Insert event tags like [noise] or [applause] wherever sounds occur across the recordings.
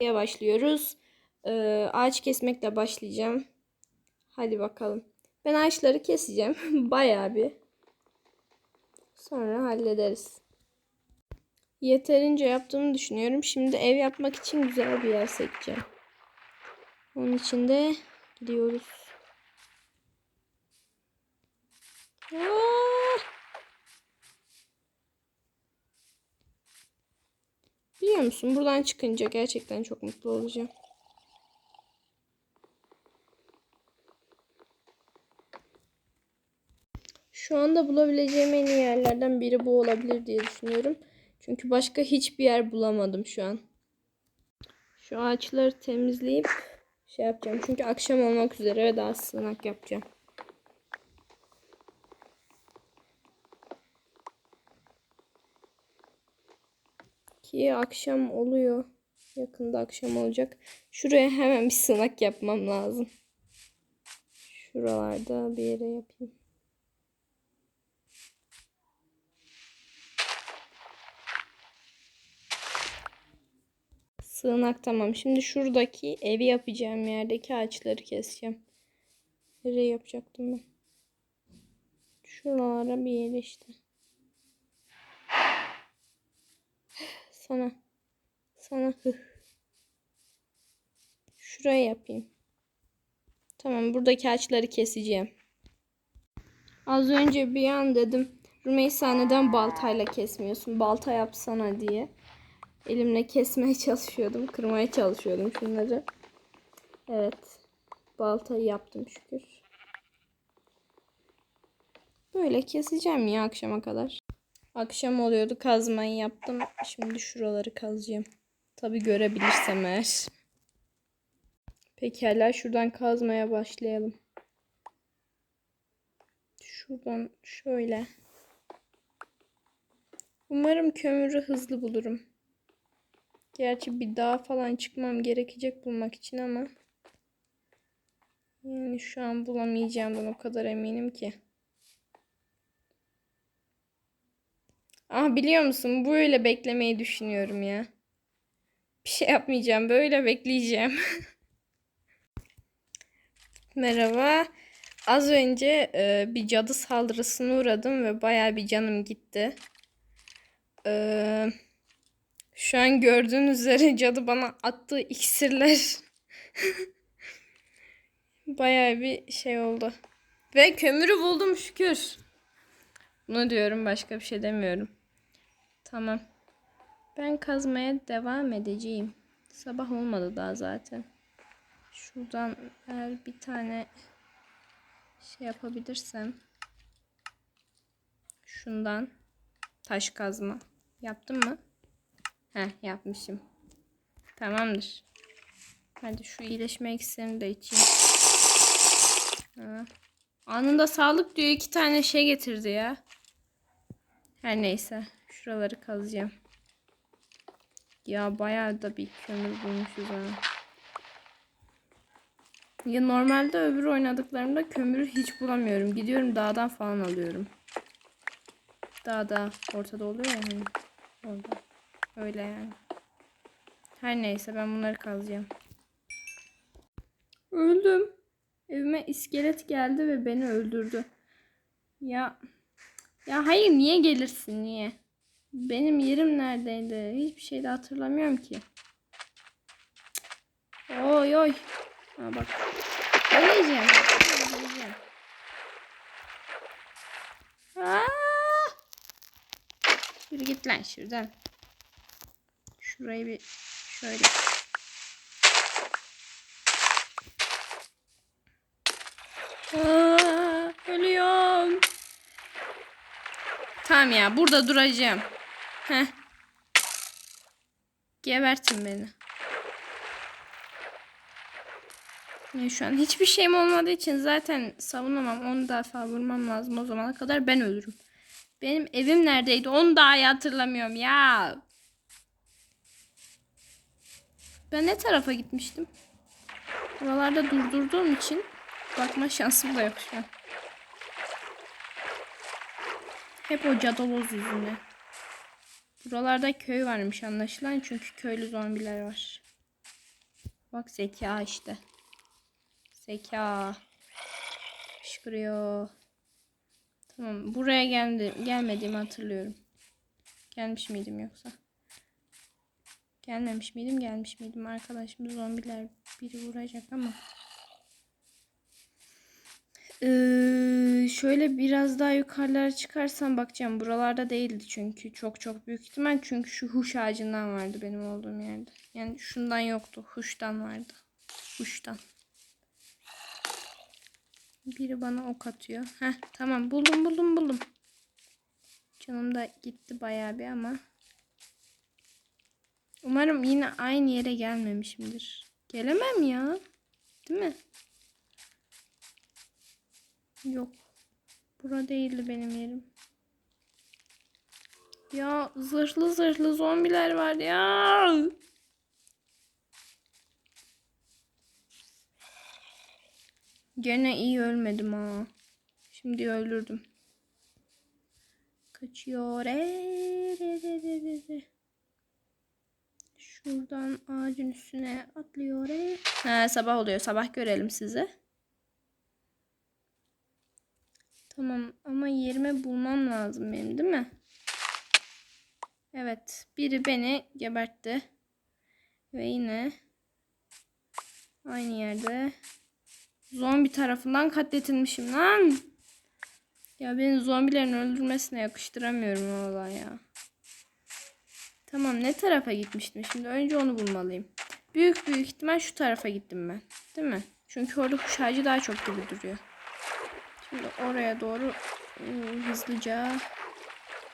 başlıyoruz. Ee, ağaç kesmekle başlayacağım. Hadi bakalım. Ben ağaçları keseceğim. [laughs] Bayağı bir. Sonra hallederiz. Yeterince yaptığımı düşünüyorum. Şimdi ev yapmak için güzel bir yer seçeceğim. Onun için de gidiyoruz. Aa! Biliyor musun? Buradan çıkınca gerçekten çok mutlu olacağım. Şu anda bulabileceğim en iyi yerlerden biri bu olabilir diye düşünüyorum. Çünkü başka hiçbir yer bulamadım şu an. Şu ağaçları temizleyip şey yapacağım. Çünkü akşam olmak üzere ve daha sığınak yapacağım. Ki akşam oluyor. Yakında akşam olacak. Şuraya hemen bir sığınak yapmam lazım. Şuralarda bir yere yapayım. Sığınak tamam. Şimdi şuradaki evi yapacağım yerdeki ağaçları keseceğim. Nereye yapacaktım ben? Şuralara bir yere işte. Sana. Sana hıh. Şuraya yapayım. Tamam buradaki ağaçları keseceğim. Az önce bir an dedim. Rümeysa neden baltayla kesmiyorsun? Balta yapsana diye. Elimle kesmeye [laughs] çalışıyordum. Kırmaya çalışıyordum şunları. Evet. Baltayı yaptım şükür. Böyle keseceğim ya akşama kadar. Akşam oluyordu kazmayı yaptım. Şimdi şuraları kazacağım. Tabi görebilirsem eğer. Pekala şuradan kazmaya başlayalım. Şuradan şöyle. Umarım kömürü hızlı bulurum. Gerçi bir dağ falan çıkmam gerekecek bulmak için ama yani şu an bulamayacağımdan o kadar eminim ki. Ah biliyor musun böyle beklemeyi düşünüyorum ya. Bir şey yapmayacağım böyle bekleyeceğim. [laughs] Merhaba. Az önce e, bir cadı saldırısına uğradım ve baya bir canım gitti. Eee... Şu an gördüğünüz üzere [laughs] cadı bana attığı iksirler [laughs] bayağı bir şey oldu. Ve kömürü buldum şükür. Bunu diyorum başka bir şey demiyorum. Tamam. Ben kazmaya devam edeceğim. Sabah olmadı daha zaten. Şuradan eğer bir tane şey yapabilirsem şundan taş kazma. Yaptım mı? Heh yapmışım. Tamamdır. Hadi şu iyileşme iksirini de içeyim. Ha. Anında sağlık diyor iki tane şey getirdi ya. Her neyse. Şuraları kazacağım. Ya bayağı da bir kömür bulmuşuz ha. Ya normalde öbür oynadıklarımda kömürü hiç bulamıyorum. Gidiyorum dağdan falan alıyorum. Dağda ortada oluyor ya hani. Orada. Öyle yani. Her neyse ben bunları kazacağım. Öldüm. Evime iskelet geldi ve beni öldürdü. Ya ya hayır niye gelirsin niye? Benim yerim neredeydi? Hiçbir şey de hatırlamıyorum ki. Oy oy. Ha bak. Öleceğim. Öleceğim. Aa! Yürü git lan şuradan. Şurayı bir şöyle. Aa, ölüyorum. Tamam ya burada duracağım. Heh. Gebertin beni. Yani şu an hiçbir şeyim olmadığı için zaten savunamam. Onu defa vurmam lazım o zamana kadar ben ölürüm. Benim evim neredeydi? Onu daha hatırlamıyorum ya. Ben ne tarafa gitmiştim? Buralarda durdurduğum için bakma şansım da yok şu an. Hep o cadaloz yüzünden. Buralarda köy varmış anlaşılan çünkü köylü zombiler var. Bak zeka işte. Zeka. Fışkırıyor. Tamam. Buraya geldi, gelmediğimi hatırlıyorum. Gelmiş miydim yoksa? Gelmemiş miydim? Gelmiş miydim? Arkadaşım zombiler biri vuracak ama. Şöyle biraz daha yukarılara çıkarsam bakacağım. Buralarda değildi çünkü. Çok çok büyük ihtimal. Çünkü şu huş ağacından vardı benim olduğum yerde. Yani şundan yoktu. Huştan vardı. Huştan. Biri bana ok atıyor. Heh tamam buldum buldum buldum. Canım da gitti bayağı bir ama. Umarım yine aynı yere gelmemişimdir. Gelemem ya. Değil mi? Yok. Bura değildi benim yerim. Ya zırhlı zırhlı zombiler var ya. Gene iyi ölmedim ha. Şimdi öldürdüm. Kaçıyor. Re. Şuradan ağacın üstüne atlıyor. Ee. Ha, sabah oluyor. Sabah görelim sizi. Tamam ama yerimi bulmam lazım benim değil mi? Evet. Biri beni gebertti. Ve yine aynı yerde zombi tarafından katletilmişim lan. Ya beni zombilerin öldürmesine yakıştıramıyorum valla ya. Tamam ne tarafa gitmiştim şimdi? Önce onu bulmalıyım. Büyük büyük ihtimal şu tarafa gittim ben. Değil mi? Çünkü orada kuş ağacı daha çok gibi duruyor. Şimdi oraya doğru ıı, hızlıca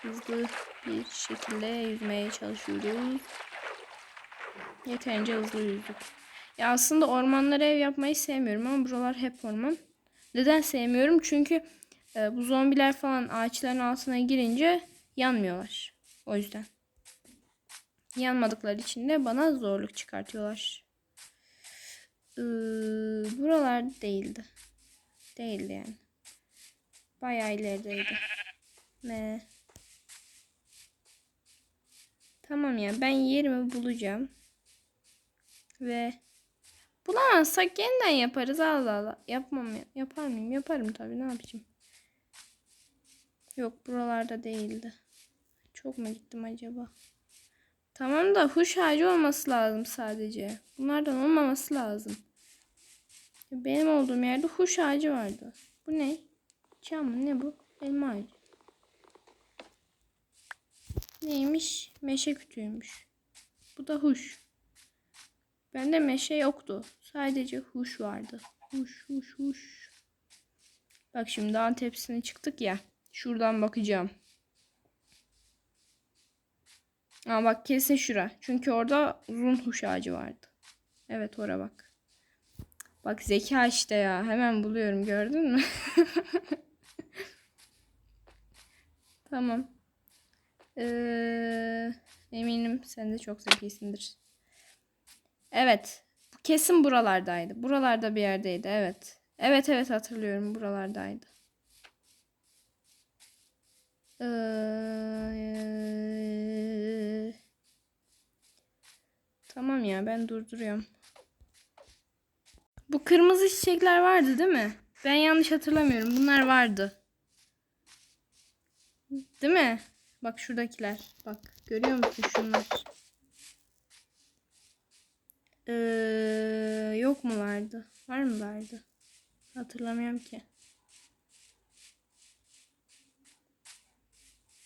hızlı bir şekilde yüzmeye çalışıyoruz. Yeterince hızlı yüzdük. Ya aslında ormanlara ev yapmayı sevmiyorum ama buralar hep orman. Neden sevmiyorum? Çünkü e, bu zombiler falan ağaçların altına girince yanmıyorlar. O yüzden. Yanmadıkları için de bana zorluk çıkartıyorlar. Ee, buralar değildi. Değildi yani. Bayağı ilerideydi. Ne? Tamam ya ben yerimi bulacağım. Ve bulamazsak yeniden yaparız. Allah Allah. Yapmam ya. Yapar mıyım? Yaparım tabii. Ne yapacağım? Yok buralarda değildi. Çok mu gittim acaba? Tamam da huş ağacı olması lazım sadece. Bunlardan olmaması lazım. Benim olduğum yerde huş ağacı vardı. Bu ne? Çam mı? Ne bu? Elma. Neymiş? Meşe kütüğüymüş. Bu da huş. Bende meşe yoktu. Sadece huş vardı. Huş huş huş. Bak şimdi dağın tepesine çıktık ya. Şuradan bakacağım. Aa bak kesin şura. Çünkü orada uzun huş ağacı vardı. Evet ora bak. Bak zeka işte ya. Hemen buluyorum gördün mü? [laughs] tamam. Ee, eminim sen de çok zekisindir. Evet. Kesin buralardaydı. Buralarda bir yerdeydi. Evet. Evet evet hatırlıyorum. Buralardaydı. Ee, tamam ya ben durduruyorum. Bu kırmızı çiçekler vardı değil mi? Ben yanlış hatırlamıyorum. Bunlar vardı. Değil mi? Bak şuradakiler. Bak görüyor musun şunlar? Ee, yok mu vardı? Var mı vardı? Hatırlamıyorum ki.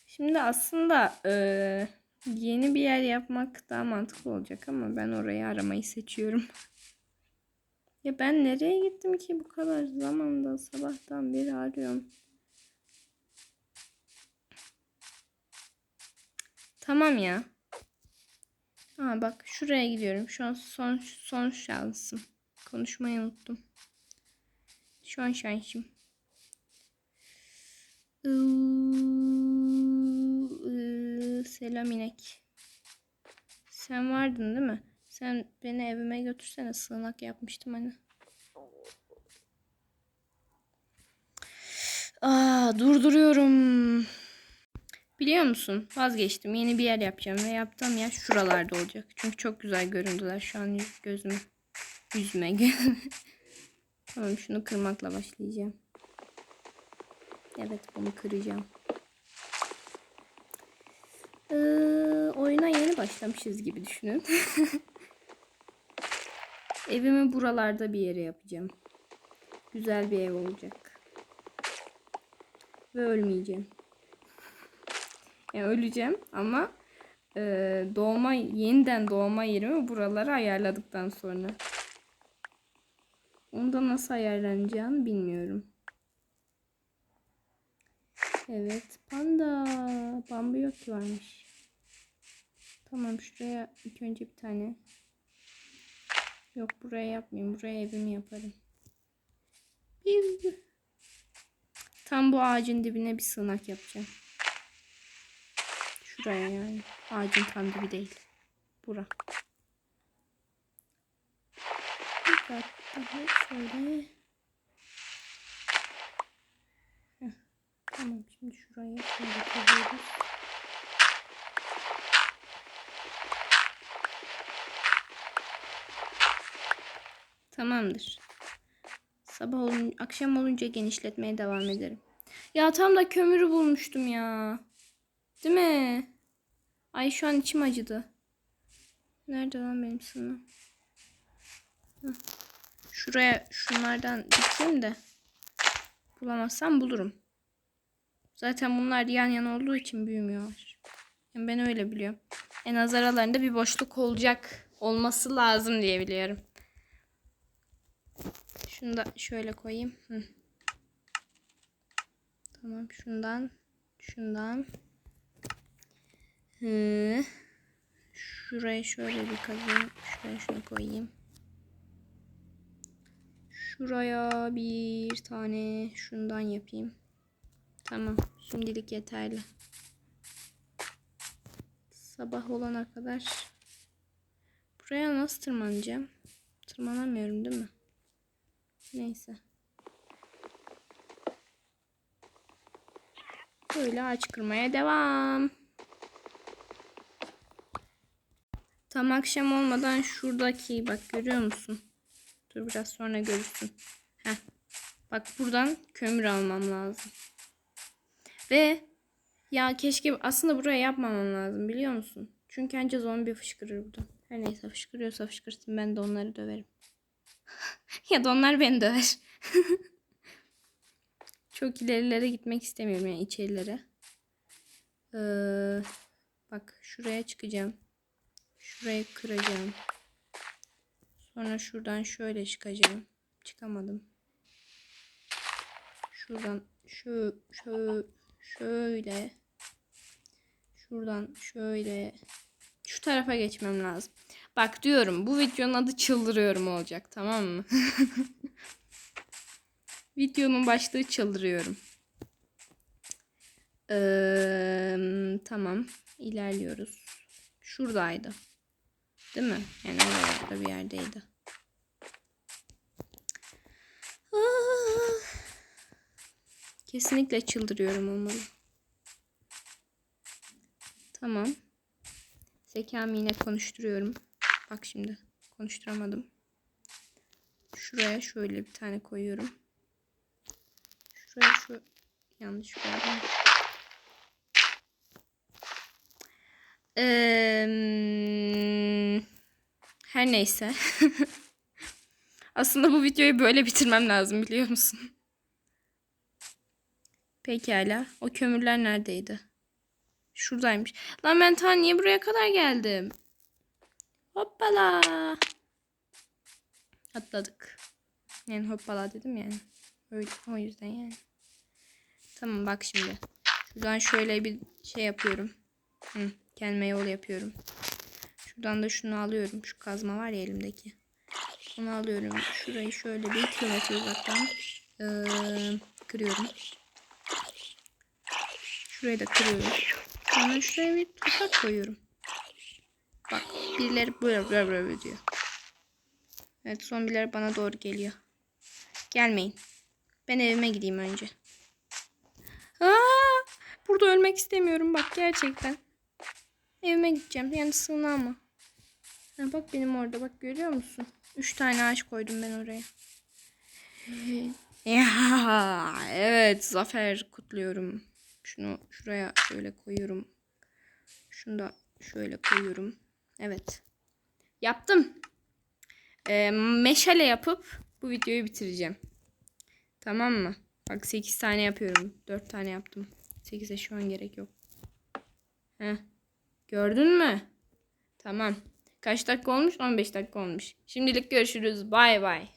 Şimdi aslında eee, yeni bir yer yapmak daha mantıklı olacak ama ben orayı aramayı seçiyorum. [laughs] Ya ben nereye gittim ki bu kadar zamanda sabahtan beri arıyorum. Tamam ya. Aa bak şuraya gidiyorum. Şu an son son şansım. Konuşmayı unuttum. Son şansım. Iıı, Selam inek. Sen vardın değil mi? Sen beni evime götürsene sığınak yapmıştım hani. Aa, durduruyorum. Biliyor musun? Vazgeçtim. Yeni bir yer yapacağım ve yaptığım yer şuralarda olacak. Çünkü çok güzel göründüler şu an gözüme. Üzme. [laughs] tamam şunu kırmakla başlayacağım. Evet bunu kıracağım. Ee, oyuna yeni başlamışız gibi düşünün. [laughs] Evimi buralarda bir yere yapacağım. Güzel bir ev olacak. Ve ölmeyeceğim. Yani öleceğim ama e, doğma yeniden doğma yerimi buralara ayarladıktan sonra. Onda nasıl ayarlanacağını bilmiyorum. Evet panda. Bambu yok ki varmış. Tamam şuraya ilk önce bir tane. Yok buraya yapmayayım. Buraya evimi yaparım. Bir... Tam bu ağacın dibine bir sığınak yapacağım. Şuraya yani. Ağacın tam dibi değil. Bura. Bir kat daha şöyle. Heh, Tamam şimdi şuraya şöyle koyuyoruz. Tamamdır. Sabah olun, akşam olunca genişletmeye devam ederim. Ya tam da kömürü bulmuştum ya. Değil mi? Ay şu an içim acıdı. Nerede lan benim sınırım? Hah. Şuraya şunlardan dikeyim de bulamazsam bulurum. Zaten bunlar yan yana olduğu için büyümüyorlar. Yani ben öyle biliyorum. En az aralarında bir boşluk olacak olması lazım diye biliyorum. Şunu da şöyle koyayım. Hı. Tamam şundan şundan Hı. Şuraya şöyle bir kazayım. Şuraya şunu koyayım. Şuraya bir tane şundan yapayım. Tamam. Şimdilik yeterli. Sabah olana kadar buraya nasıl tırmanacağım? Tırmanamıyorum değil mi? Neyse. Böyle ağaç kırmaya devam. Tam akşam olmadan şuradaki bak görüyor musun? Dur biraz sonra görürsün. Heh. Bak buradan kömür almam lazım. Ve ya keşke aslında buraya yapmamam lazım biliyor musun? Çünkü anca zombi fışkırır buradan. Her neyse fışkırıyorsa fışkırsın ben de onları döverim. [laughs] ya da onlar beni döver. [laughs] Çok ilerilere gitmek istemiyorum yani içerilere. Ee, bak şuraya çıkacağım. Şurayı kıracağım. Sonra şuradan şöyle çıkacağım. Çıkamadım. Şuradan şu şu şöyle şuradan şöyle şu tarafa geçmem lazım. Bak diyorum bu videonun adı çıldırıyorum olacak tamam mı? [laughs] Videonun başlığı çıldırıyorum. Ee, tamam ilerliyoruz. Şuradaydı. Değil mi? Yani oralarda bir yerdeydi. Ah. Kesinlikle çıldırıyorum olmalı. Tamam. Zekam yine konuşturuyorum. Bak şimdi. Konuşturamadım. Şuraya şöyle bir tane koyuyorum. Şuraya şu yanlış koydum. Eee, her neyse. [laughs] Aslında bu videoyu böyle bitirmem lazım biliyor musun? Pekala. O kömürler neredeydi? Şuradaymış. Lan ben ta niye buraya kadar geldim? Hoppala. Atladık. Yani hoppala dedim yani. Öyle, o yüzden yani. Tamam bak şimdi. Şuradan şöyle bir şey yapıyorum. Hı, kendime yol yapıyorum. Şuradan da şunu alıyorum. Şu kazma var ya elimdeki. Onu alıyorum. Şurayı şöyle bir kilometre uzaktan ee, kırıyorum. Şurayı da kırıyorum. Sonra şuraya bir tuzak koyuyorum. Bak birileri böyle böyle böyle diyor. Evet zombiler bana doğru geliyor. Gelmeyin. Ben evime gideyim önce. Aa, burada ölmek istemiyorum bak gerçekten. Evime gideceğim. Yani sığınağıma. Ha, bak benim orada bak görüyor musun? Üç tane ağaç koydum ben oraya. [laughs] Ya, evet zafer kutluyorum. Şunu şuraya şöyle koyuyorum. Şunu da şöyle koyuyorum. Evet. Yaptım. Ee, meşale yapıp bu videoyu bitireceğim. Tamam mı? Bak 8 tane yapıyorum. 4 tane yaptım. 8'e şu an gerek yok. Heh. Gördün mü? Tamam. Kaç dakika olmuş? 15 dakika olmuş. Şimdilik görüşürüz. Bay bay.